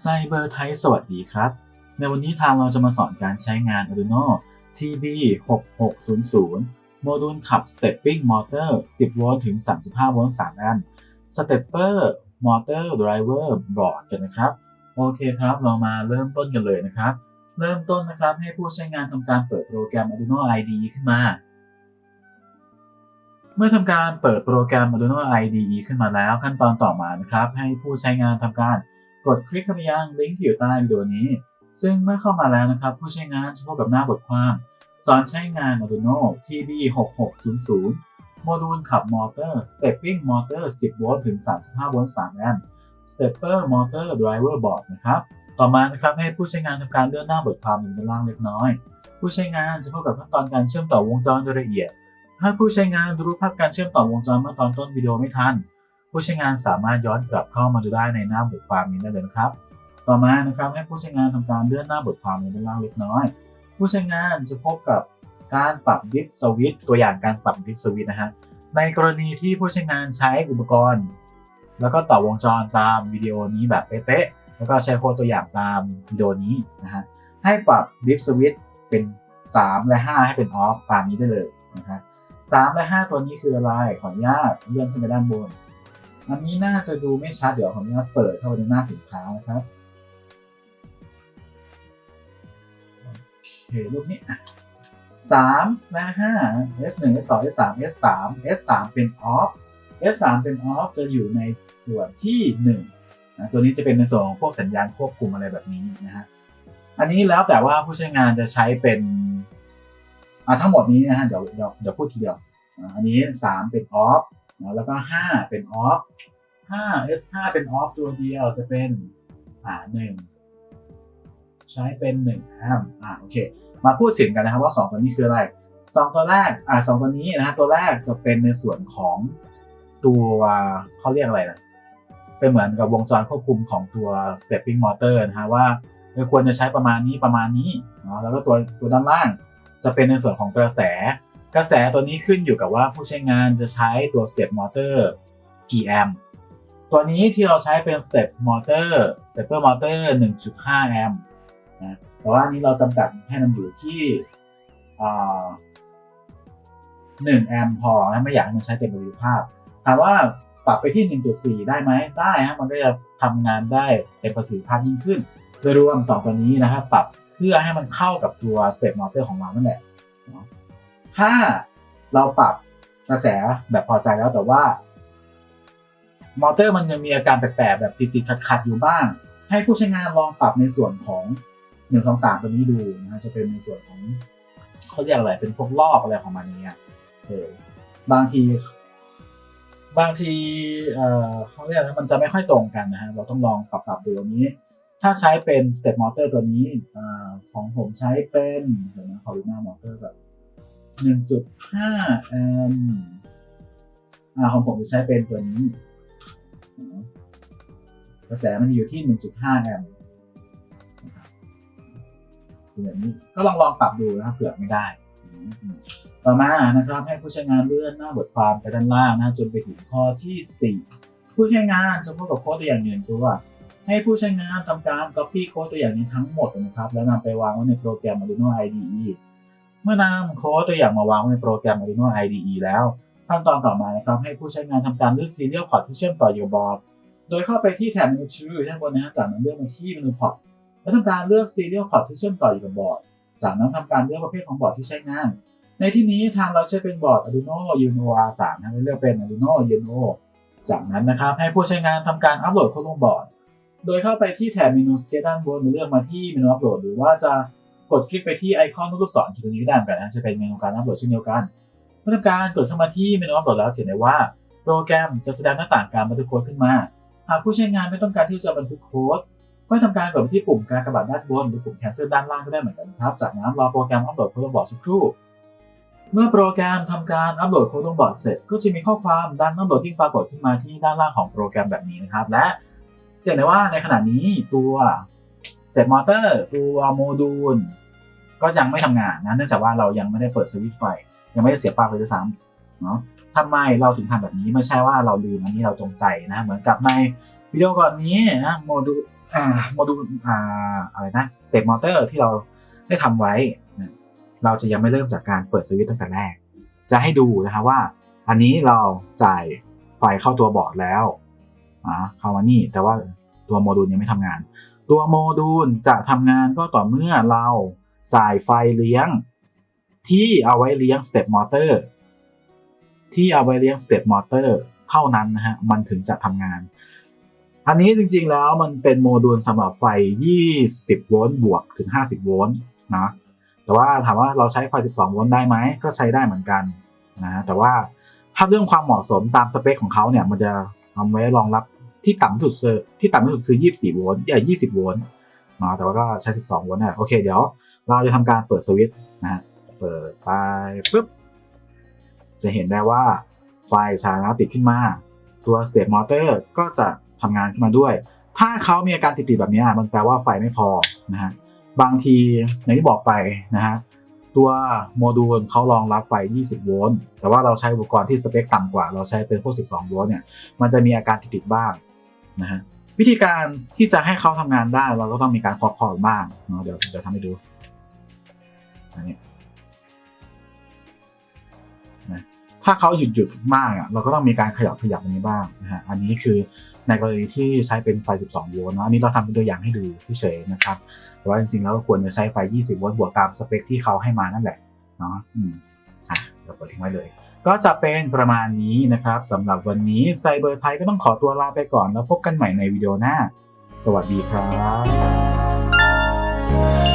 ไซเบอร์ไทยสวัสดีครับ ในวันนี้ทางเราจะมาสอนการใช้งาน Arduino TB6600 โมดูลขับ Stepping Motor 10 โวลต์ถึง 35 โวลต์3อมป์ Stepper Motor Driver Board กันนะครับ โอเคครับ เรามาเริ่มต้นกันเลยนะครับ เริ่มต้นนะครับให้ผู้ใช้งานทำการเปิดโปรแกรม Arduino IDE ขึ้นมา เมื่อทำการเปิดโปรแกรม Arduino IDE ขึ้นมาแล้ว ขั้นตอนต่อมานะครับ ให้ผู้ใช้งานทำการ กดคลิกเข้าไปยังลิงก์ที่อยู่ใต้วิดีโอนี้ ซึ่งเมื่อเข้ามาแล้วนะครับ ผู้ใช้งานจะพบกับหน้าบทความ สอนใช้งาน Arduino TB6600 โมดูลขับมอเตอร์ Stepping Motor 10 โวลต์ถึง 35 โวลต์3แอมป์ Stepper Motor Driver Board นะครับ ต่อมานะครับให้ผู้ใช้งานทำการเลื่อนหน้าบทความลงด้านล่างเล็กน้อย ผู้ใช้งานจะพบกับขั้นตอนการเชื่อมต่อวงจรโดยละเอียด ถ้าผู้ใช้งานดูรูปภาพการเชื่อมต่อวงจรเมื่อตอนต้นวิดีโอไม่ทัน ผู้ใช้งานสามารถย้อนกลับเข้ามาดูได้ในหน้าบทความนี้ได้เลยนะครับ ต่อมานะครับให้ผู้ใช้งานทำการเลื่อนหน้าบทความลงด้านล่างเล็กน้อย ผู้ใช้งานจะพบกับการปรับดิฟสวิตตัวอย่างการปรับดิฟสวิตนะฮะในกรณีที่ผู้ใช้งานใช้อุปกรณ์ แล้วก็ต่อวงจรตามวิดีโอนี้แบบเป๊ะๆแล้วก็ใช้โค้ดตัวอย่างตามวิดีโอนี้นะฮะให้ปรับดิฟสวิตเป็น 3 และ 5 ให้เป็นออฟตามนี้ได้เลยนะฮะสามและ 5 ตัวนี้คืออะไรขออนุญาตเลื่อนขึ้นไปด้านบน อันนี้น่าจะดูไม่ชัดเดี๋ยวขออนุญาตเปิดเข้าไปในหน้าสินค้านะครับโอเครูปนี้สามและห้า S หนึ่ง S สอง S สาม S สาม S สามเป็น off S สามเป็น off จะอยู่ในส่วนที่หนึ่งนะตัวนี้จะเป็นในส่วนของพวกสัญญาณควบคุมอะไรแบบนี้นะฮะอันนี้แล้วแต่ว่าผู้ใช้งานจะใช้เป็นอ่าทั้งหมดนี้นะฮะเดี๋ยวเดี๋ยวเดี๋ยวพูดทีเดียว อันนี้สามเป็น off นะแล้วก็ห้าเป็น off ห้า S ห้าเป็น off ตัวเดียวจะเป็นอ่าหนึ่งใช้เป็น1แอมอ่าโอเค มาพูดถึงกันนะครับว่า 2 ตัวนี้คืออะไร 2 ตัวแรกอ่าสตัวนี้นะฮะตัวแรกจะเป็นในส่วนของตัวเขาเรียกอะไรนะเป็นเหมือนกับวงจรควบคุมของตัว stepping motor นะฮะว่าควรจะใช้ประมาณนี้ประมาณนี้เนาะแล้วก็ตัวตัวด้านล่างจะเป็นในส่วนของกระแส กระแสตัวนี้ขึ้นอยู่กับว่าผู้ใช้งานจะใช้ตัว step motor กี่แอมป์ตัวนี้ที่เราใช้เป็น step motor stepper motor 1.5 แอมป์นะแต่ว่าอันนี้เราจำกัดให้มันอยู่ที่หนึ่งแอมป์พอนะไม่อยากให้มันใช้เต็มประสิทธิภาพถามว่าปรับไปที่ 1.4 ได้ไหมได้ฮะมันก็จะทำงานได้เต็มประสิทธิภาพยิ่งขึ้น โดยรวมสองตัวนี้นะครับปรับเพื่อให้มันเข้ากับตัว step motor ของเรานั่นแหละ ถ้าเราปรับกระแสแบบพอใจแล้วแต่ว่า มอเตอร์มันยังมีอาการแปลกๆแบบติดๆขัดๆอยู่บ้าง ให้ผู้ใช้งานลองปรับในส่วนของหนึ่งสองสามตัวนี้ดูนะจะเป็นในส่วนของเขาเรียกอะไรเป็นพวกลอกอะไรของมันเนี้ยเออบางที บางทีเอ่อเขาเรียกนะมันจะไม่ค่อยตรงกันนะฮะเราต้องลองปรับปรับดูตรงนี้ ถ้าใช้เป็น step motor ตัวนี้อของผมใช้เป็นเดี๋ยวนะขอดูหน้ามอเตอร์แบบ หนึ่งจุดห้าแอมป์อ่าของผมจะใช้เป็นตัวนี้ กระแสมันอยู่ที่ 1.5 แอมป์แบบนี้ก็ลองลองปรับดูนะครับเผื่อไม่ได้ ต่อมานะครับให้ผู้ใช้งานเลื่อนหน้าบทความไปด้านล่างนะจนไปถึงข้อที่ 4 ผู้ใช้งานจะพบกับโค้ดตัวอย่างหนึ่งตัวให้ผู้ใช้งานทำการ copy โค้ดตัวอย่างนี้ทั้งหมดนะครับ แล้วนำไปวางไว้ในโปรแกรม Arduino IDE เมื่อนำโค้ดตัวอย่างมาวางในโปรแกรม Arduino IDE แล้ว ขั้นตอนต่อมานะครับให้ผู้ใช้งานทำการเลือก serial port ที่เชื่อมต่ออยู่บอร์ดโดยเข้าไปที่แถบเมนูชื่อด้านบนนะฮะจากนั้นเลือกมาที่เมนูพอร์ตแล้วทำการเลือก serial port ที่เชื่อมต่ออยู่กับบอร์ดจากนั้นทำการเลือกประเภทของบอร์ดที่ใช้งาน ในที่นี้ทางเราใช้เป็นบอร์ด Arduino Uno R3 นะเลือกเป็น Arduino Uno จากนั้นนะครับให้ผู้ใช้งานทำการอัปโหลดเข้าลงบอร์ด โดยเข้าไปที่แถบเมนู Sketch ด้านบนเลือกมาที่เมนูอัปโหลดหรือว่าจะ กดคลิกไปที่ไอคอนรูปศรที่ตรงนี้ก็ได้เหมือนกันนะจะเป็นเมนูการอัปโหลดเช่นเดียวกันเมื่อทำการกดเข้ามาที่เมนูอัปโหลดแล้วเห็นได้ว่า โปรแกรมจะแสดงหน้าต่างการบันทึกโค้ดขึ้นมา หากผู้ใช้งานไม่ต้องการที่จะบันทึกโค้ดก็ทำการกดไปที่ปุ่มการกระบาดด้านบนหรือปุ่ม cancel ด้านล่างก็ได้เหมือนกันครับ จากนั้นรอโปรแกรมอัปโหลดโค้ดลงบอร์ดสักครู่ เมื่อโปรแกรมทำการอัปโหลดโค้ดลงบอร์ดเสร็จ ก็จะมีข้อความดันอัปโหลดที่ปรากฏขึ้นมาที่ด้านล่างของโปรแกรมแบบนี้นะครับ และจะเห็นได้ว่าในขณะนี้ตัว Step Motor ตัวโมดูล ก็ยังไม่ทำงานนะเนื่องจากว่าเรายังไม่ได้เปิดสวิตช์ไฟ ยังไม่ได้เสียบปลั๊กเลยด้วยซ้ำเนาะทำไมเราถึงทำแบบนี้ไม่ใช่ว่าเราลืมอันนี้เราจงใจนะเหมือนกับในวิดีโอก่อนนี้นะโมดูลไออ่าโมดูลอ่าอะไรนะสเต็ปมอเตอร์ที่เราได้ทำไว้ เราจะยังไม่เริ่มจากการเปิดสวิตช์ตั้งแต่แรก จะให้ดูนะครับว่า อันนี้เราจ่ายไฟเข้าตัวบอร์ดแล้วอ่าเข้ามานี่แต่ว่าตัวโมดูลยังไม่ทำงาน ตัวโมดูลจะทำงานก็ต่อเมื่อเราจ่ายไฟเลี้ยง ที่เอาไว้เลี้ยงสเต็ปมอเตอร์ที่เอาไว้เลี้ยงสเต็ปมอเตอร์เท่านั้นนะฮะมันถึงจะทำงาน อันนี้จริงๆแล้วมันเป็นโมดูลสำหรับไฟ 20 โวลต์บวกถึง 50 โวลต์นะแต่ว่าถามว่าเราใช้ไฟ 12 โวลต์ได้ไหมก็ใช้ได้เหมือนกันนะแต่ว่าถ้าเรื่องความเหมาะสมตามสเปคของเขาเนี่ยมันจะทำไว้รองรับ ที่ต่ำที่สุดคือที่ต่ำที่สุดคือ24โวลต์เอ่อ20โวลต์เนาะแต่ว่าก็ใช้ 12โวลต์เนี่ยโอเคเดี๋ยวเราจะทำการเปิดสวิตช์นะฮะเปิดไปปุ๊บจะเห็นได้ว่าไฟสาธารณะติดขึ้นมา ตัว state motor ก็จะทำงานขึ้นมาด้วย ถ้าเขามีอาการติดๆแบบนี้มันแปลว่าไฟไม่พอนะฮะบางทีอย่างที่บอกไปนะฮะตัวโมดูลเขารองรับไฟ 20 โวลต์ แต่ว่าเราใช้อุปกรณ์ที่สเปคต่ำกว่า เราใช้เป็นพวก 12 โวลต์เนี่ย มันจะมีอาการติดๆบ้าง นะฮะวิธีการที่จะให้เขาทำงานได้เราก็ต้องมีการเคาะคอบ้างเนาะเดี๋ยวเดี๋ยวทำให้ดูอันนี้นะถ้าเขาหยุดหยุดมากอะเราก็ต้องมีการขยับขยับอันนี้บ้างนะฮะอันนี้คือในกรณีที่ใช้เป็นไฟ 12 โวลต์เนาะอันนี้เราทำเป็นตัวอย่างให้ดูเฉยนะครับแต่ว่าจริงๆแล้วควรจะใช้ไฟ 20 โวลต์บวกตามสเปคที่เขาให้มานั่นแหละเนาะอืมอะเราเปิดทิ้งไว้เลย ก็จะเป็นประมาณนี้นะครับสำหรับวันนี้ไซเบอร์ไทยก็ต้องขอตัวลาไปก่อนแล้วพบกันใหม่ในวิดีโอหน้า สวัสดีครับ